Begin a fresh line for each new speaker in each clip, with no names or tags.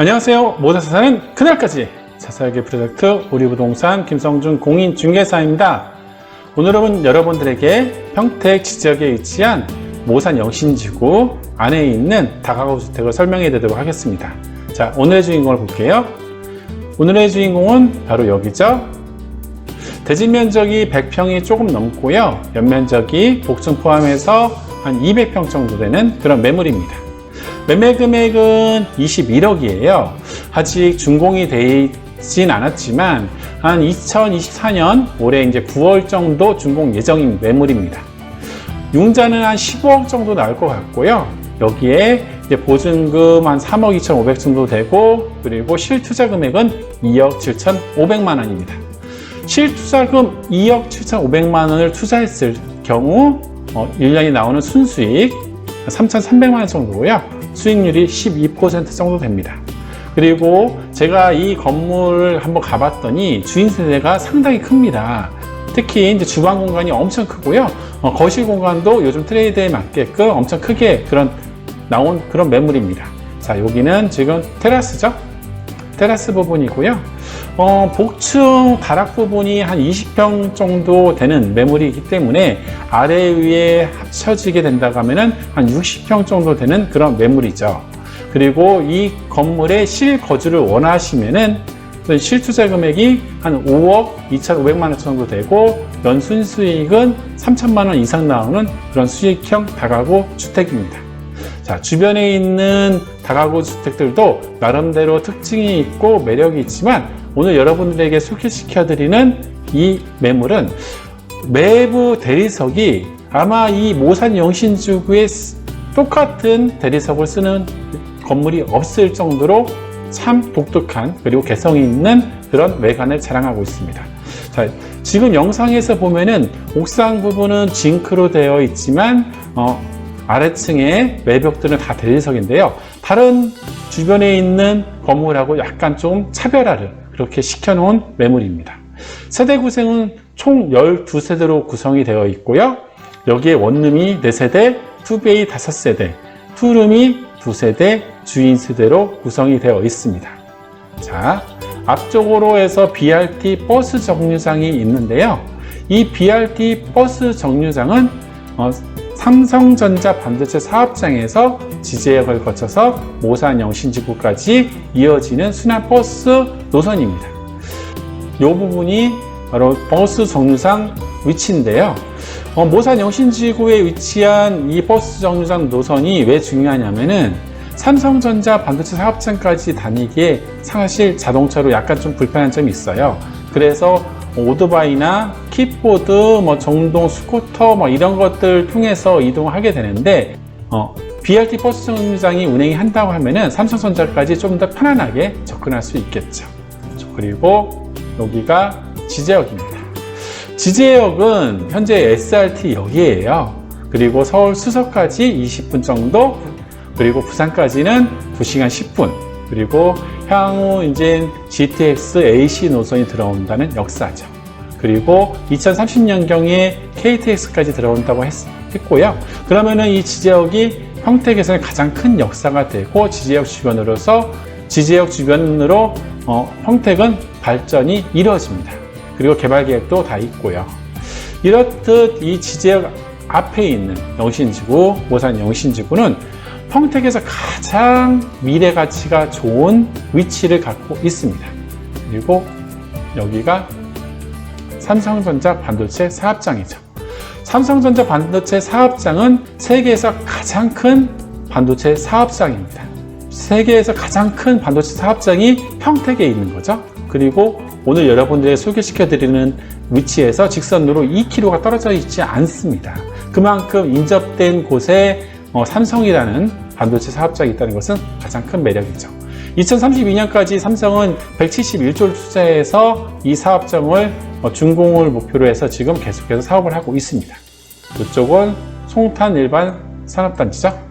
안녕하세요. 모자사 사는 그날까지 자사하게 프로젝트 우리부동산 김성준 공인중개사입니다. 오늘은 여러분들에게 평택 지역에 위치한 모산 영신지구 안에 있는 다가구 주택을 설명해 드리도록 하겠습니다. 자, 오늘의 주인공을 볼게요. 오늘의 주인공은 바로 여기죠. 대지 면적이 100평이 조금 넘고요. 연면적이 복층 포함해서 한 200평 정도 되는 그런 매물입니다. 매매 금액은 21억이에요. 아직 준공이 돼 있진 않았지만 한 2024년 올해 이제 9월 정도 준공 예정인 매물입니다. 융자는 한 15억 정도 나올 것 같고요. 여기에 보증금 한 3억 2,500 정도 되고 그리고 실투자 금액은 2억 7,500만 원입니다. 실투자금 2억 7,500만 원을 투자했을 경우 어, 1년이 나오는 순수익 3,300만 원 정도고요. 수익률이 12% 정도 됩니다. 그리고 제가 이 건물을 한번 가봤더니 주인 세대가 상당히 큽니다. 특히 이제 주방 공간이 엄청 크고요. 어, 거실 공간도 요즘 트레이드에 맞게끔 엄청 크게 그런 나온 그런 매물입니다. 자, 여기는 지금 테라스죠? 테라스 부분이고요. 어, 복층 다락 부분이 한 20평 정도 되는 매물이기 때문에 아래 위에 합쳐지게 된다고 하면은 한 60평 정도 되는 그런 매물이죠. 그리고 이 건물에 실거주를 원하시면은 실투자 금액이 한 5억 2,500만 원 정도 되고 연순 수익은 3천만 원 이상 나오는 그런 수익형 다가구 주택입니다. 자, 주변에 있는 다가구 주택들도 나름대로 특징이 있고 매력이 있지만 오늘 여러분들에게 소개시켜드리는 이 매물은 외부 대리석이 아마 이 모산 영신주구에 똑같은 대리석을 쓰는 건물이 없을 정도로 참 독특한 그리고 개성이 있는 그런 외관을 자랑하고 있습니다. 자, 지금 영상에서 보면은 옥상 부분은 징크로 되어 있지만 어, 아래층의 외벽들은 다 대리석인데요. 다른 주변에 있는 건물하고 약간 좀 차별화를 그렇게 시켜놓은 매물입니다. 세대 구성은 총 12세대로 구성이 되어 있고요. 여기에 원룸이 4세대, 투베이 5세대, 투룸이 2세대, 주인 세대로 구성이 되어 있습니다. 자, 앞쪽으로 해서 BRT 버스 정류장이 있는데요. 이 BRT 버스 정류장은 어, 삼성전자 반도체 사업장에서 지제역을 거쳐서 모산 영신지구까지 이어지는 순환 버스 노선입니다. 이 부분이 바로 버스 정류장 위치인데요. 어, 모산 영신지구에 위치한 이 버스 정류장 노선이 왜 중요하냐면은 삼성전자 반도체 사업장까지 다니기에 사실 자동차로 약간 좀 불편한 점이 있어요. 그래서 오토바이나 킥보드, 뭐 정동 스쿠터 뭐 이런 것들 통해서 이동하게 되는데 어, BRT 버스 정류장이 운행이 한다고 하면은 삼성전자까지 좀 더 편안하게 접근할 수 있겠죠. 그리고 여기가 지제역입니다. 지제역은 현재 SRT 역이에요. 그리고 서울 수서까지 20분 정도, 그리고 부산까지는 2시간 10분, 그리고 향후 이제 GTX AC 노선이 들어온다는 역사죠. 그리고 2030년경에 KTX까지 들어온다고 했, 했고요. 그러면은 이 지제역이 평택에서는 가장 큰 역사가 되고 지제역 주변으로서 지제역 주변으로 어, 평택은 발전이 이루어집니다. 그리고 개발 계획도 다 있고요. 이렇듯 이 지제역 앞에 있는 영신지구, 모산 영신지구는 평택에서 가장 미래 가치가 좋은 위치를 갖고 있습니다. 그리고 여기가 삼성전자 반도체 사업장이죠. 삼성전자 반도체 사업장은 세계에서 가장 큰 반도체 사업장입니다. 세계에서 가장 큰 반도체 사업장이 평택에 있는 거죠. 그리고 오늘 여러분들에게 소개시켜드리는 위치에서 직선으로 2km가 떨어져 있지 않습니다. 그만큼 인접된 곳에 어, 삼성이라는 반도체 사업장이 있다는 것은 가장 큰 매력이죠. 2032년까지 삼성은 171조를 투자해서 이 사업장을 어, 준공을 목표로 해서 지금 계속해서 사업을 하고 있습니다. 이쪽은 송탄 일반 산업단지죠.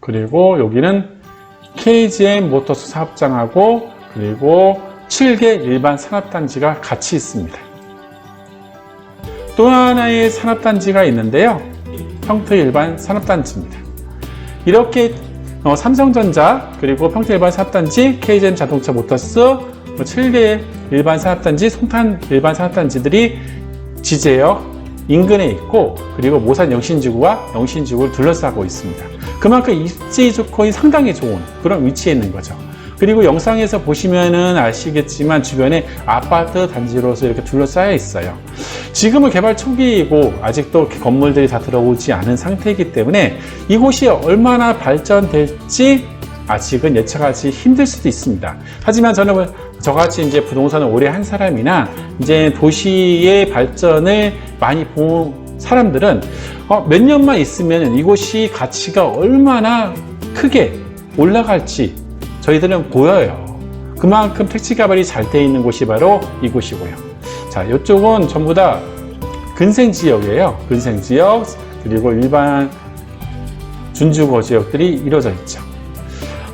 그리고 여기는 KGM 모터스 사업장하고 그리고 7개 일반 산업단지가 같이 있습니다. 또 하나의 산업단지가 있는데요. 평택 일반 산업단지입니다. 이렇게 어, 삼성전자 그리고 평택 일반 사업단지, KGM 자동차 모터스, 뭐 7개 일반 사업단지, 송탄 일반 사업단지들이 지제역 인근에 있고 그리고 모산 영신지구와 영신지구를 둘러싸고 있습니다. 그만큼 입지 조건이 상당히 좋은 그런 위치에 있는 거죠. 그리고 영상에서 보시면은 아시겠지만 주변에 아파트 단지로서 이렇게 둘러싸여 있어요. 지금은 개발 초기이고 아직도 건물들이 다 들어오지 않은 상태이기 때문에 이곳이 얼마나 발전될지 아직은 예측하기 힘들 수도 있습니다. 하지만 저는 저같이 이제 부동산을 오래 한 사람이나 이제 도시의 발전을 많이 본 사람들은 어, 몇 년만 있으면 이곳이 가치가 얼마나 크게 올라갈지 저희들은 보여요. 그만큼 택지 개발이 잘 돼 있는 곳이 바로 이곳이고요. 자, 이쪽은 전부 다 근생 지역이에요. 근생 지역 그리고 일반 준주거 지역들이 이루어져 있죠.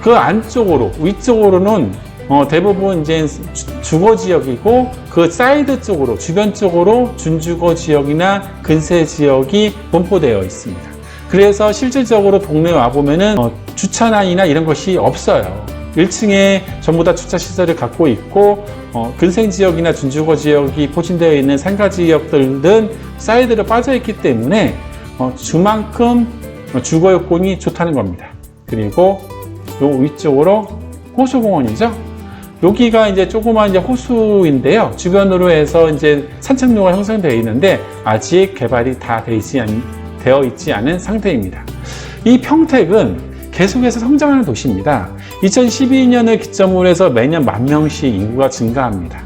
그 안쪽으로 위쪽으로는 어, 대부분 이제 주- 주거 지역이고 그 사이드 쪽으로 주변 쪽으로 준주거 지역이나 근세 지역이 분포되어 있습니다. 그래서 실질적으로 동네 와 보면은 어, 주차난이나 이런 것이 없어요. 1층에 전부 다 주차 시설을 갖고 있고 어, 근생 지역이나 준주거 지역이 포진되어 있는 상가 지역들은 사이드로 빠져 있기 때문에 어, 주만큼 주거 여건이 좋다는 겁니다. 그리고 요 위쪽으로 호수공원이죠. 여기가 이제 조그만 이제 호수인데요. 주변으로 해서 이제 산책로가 형성되어 있는데 아직 개발이 다 되지 않, 되어 있지 않은 상태입니다. 이 평택은 계속해서 성장하는 도시입니다. 2012년을 기점으로 해서 매년 만 명씩 인구가 증가합니다.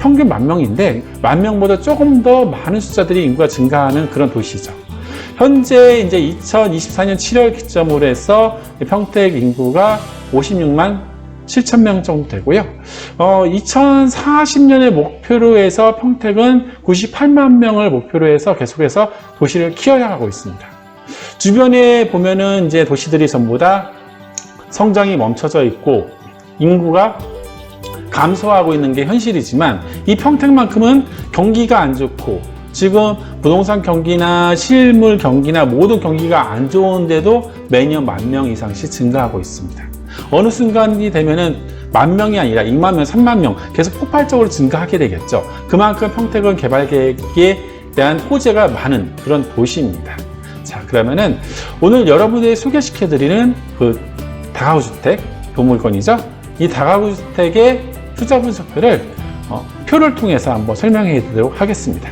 평균 만 명인데 만 명보다 조금 더 많은 숫자들이 인구가 증가하는 그런 도시죠. 현재 이제 2024년 7월 기점으로 해서 평택 인구가 56만 7천 명 정도 되고요. 어, 2040년의 목표로 해서 평택은 98만 명을 목표로 해서 계속해서 도시를 키워야 하고 있습니다. 주변에 보면은 이제 도시들이 전부 다 성장이 멈춰져 있고 인구가 감소하고 있는 게 현실이지만 이 평택만큼은 경기가 안 좋고 지금 부동산 경기나 실물 경기나 모든 경기가 안 좋은데도 매년 만 명 이상씩 증가하고 있습니다. 어느 순간이 되면은 만 명이 아니라 2만 명, 3만 명 계속 폭발적으로 증가하게 되겠죠. 그만큼 평택은 개발 계획에 대한 호재가 많은 그런 도시입니다. 자, 그러면은 오늘 여러분들이 소개시켜 드리는 그 다가구 주택 도물건이죠. 이 다가구 주택의 투자 분석표를 어, 표를 통해서 한번 설명해 드리도록 하겠습니다.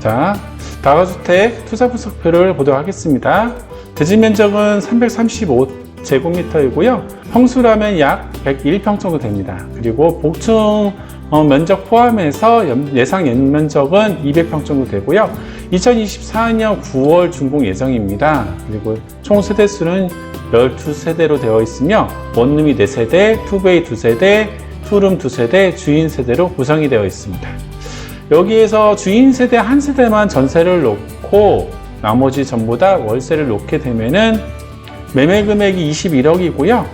자, 다가주택 투자 분석표를 보도록 하겠습니다. 대지 면적은 335 제곱미터이고요. 평수라면 약 101평 정도 됩니다. 그리고 복층 어, 면적 포함해서 연- 예상 연면적은 200평 정도 되고요. 2024년 9월 준공 예정입니다. 그리고 총 세대수는 12세대로 되어 있으며 원룸이 4세대, 투베이 2세대, 투룸 2세대, 주인 세대로 구성이 되어 있습니다. 여기에서 주인 세대 한 세대만 전세를 놓고 나머지 전부 다 월세를 놓게 되면은 매매 금액이 21억이고요.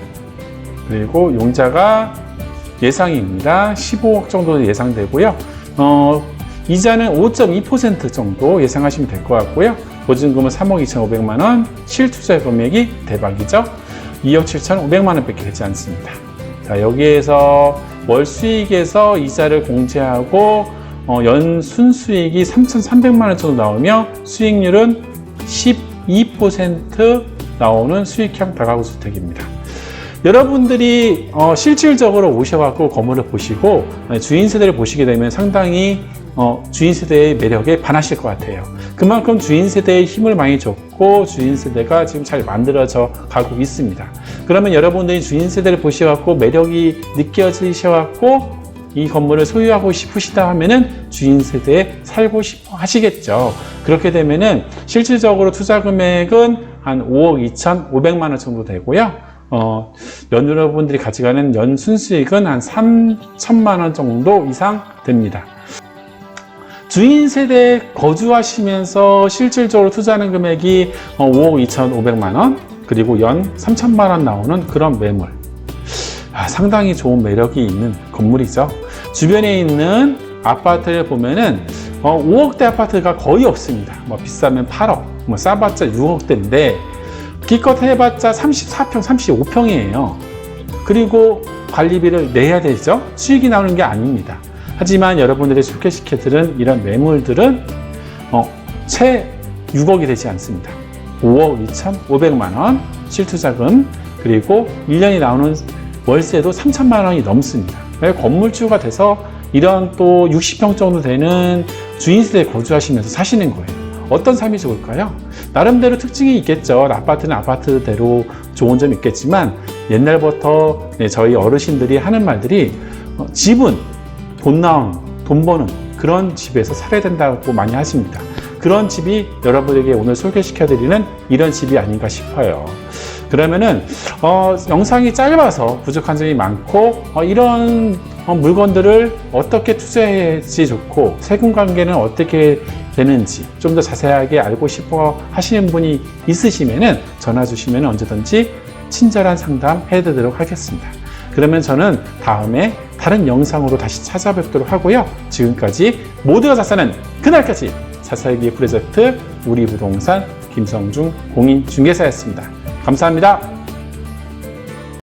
그리고 용자가 예상입니다. 15억 정도 예상되고요. 어, 이자는 5.2% 정도 예상하시면 될 것 같고요. 보증금은 3억 2,500만 원, 실투자 금액이 대박이죠. 2억 7,500만 원밖에 되지 않습니다. 자, 여기에서 월 수익에서 이자를 공제하고 어, 연 순수익이 3,300만 원 정도 나오며 수익률은 12% 나오는 수익형 다가구 주택입니다. 여러분들이 어, 실질적으로 오셔갖고 건물을 보시고 어, 주인 세대를 보시게 되면 상당히 어, 주인 세대의 매력에 반하실 것 같아요. 그만큼 주인 세대의 힘을 많이 줬고 주인 세대가 지금 잘 만들어져 가고 있습니다. 그러면 여러분들이 주인 세대를 보셔갖고 매력이 느껴지셔갖고 이 건물을 소유하고 싶으시다 하면은 주인 세대에 살고 싶어 하시겠죠. 그렇게 되면은 실질적으로 투자 금액은 한 5억 2,500만 원 정도 되고요. 어, 연 여러분들이 가져가는 연 순수익은 한 3천만 원 정도 이상 됩니다. 주인 세대에 거주하시면서 실질적으로 투자하는 금액이 어, 5억 2,500만 원, 그리고 연 3천만 원 나오는 그런 매물. 아, 상당히 좋은 매력이 있는 건물이죠. 주변에 있는 아파트를 보면은 어, 5억대 아파트가 거의 없습니다. 뭐 비싸면 8억, 뭐 싸봤자 6억대인데 기껏 해봤자 34평, 35평이에요. 그리고 관리비를 내야 되죠. 수익이 나오는 게 아닙니다. 하지만 여러분들이 소개시켜드린 이런 매물들은 어, 채 6억이 되지 않습니다. 5억 2,500만 원 실투자금 그리고 1년이 나오는 월세도 3천만 원이 넘습니다. 왜 건물주가 돼서 이런 또 60평 정도 되는 주인세대에 거주하시면서 사시는 거예요. 어떤 삶이 좋을까요? 나름대로 특징이 있겠죠. 아파트는 아파트대로 좋은 점이 있겠지만 옛날부터 네, 저희 어르신들이 하는 말들이 어, 집은 돈 나온, 돈 버는 그런 집에서 살아야 된다고 많이 하십니다. 그런 집이 여러분에게 오늘 소개시켜드리는 이런 집이 아닌가 싶어요. 그러면은 어, 영상이 짧아서 부족한 점이 많고 어, 이런 어, 물건들을 어떻게 투자해야지 좋고 세금 관계는 어떻게 되는지 좀 더 자세하게 알고 싶어 하시는 분이 있으시면은 전화 주시면 언제든지 친절한 상담 해드리도록 하겠습니다. 그러면 저는 다음에 다른 영상으로 다시 찾아뵙도록 하고요. 지금까지 모두가 자사는 그날까지 자사의 프로젝트 우리 부동산 김성중 공인 중개사였습니다. 감사합니다.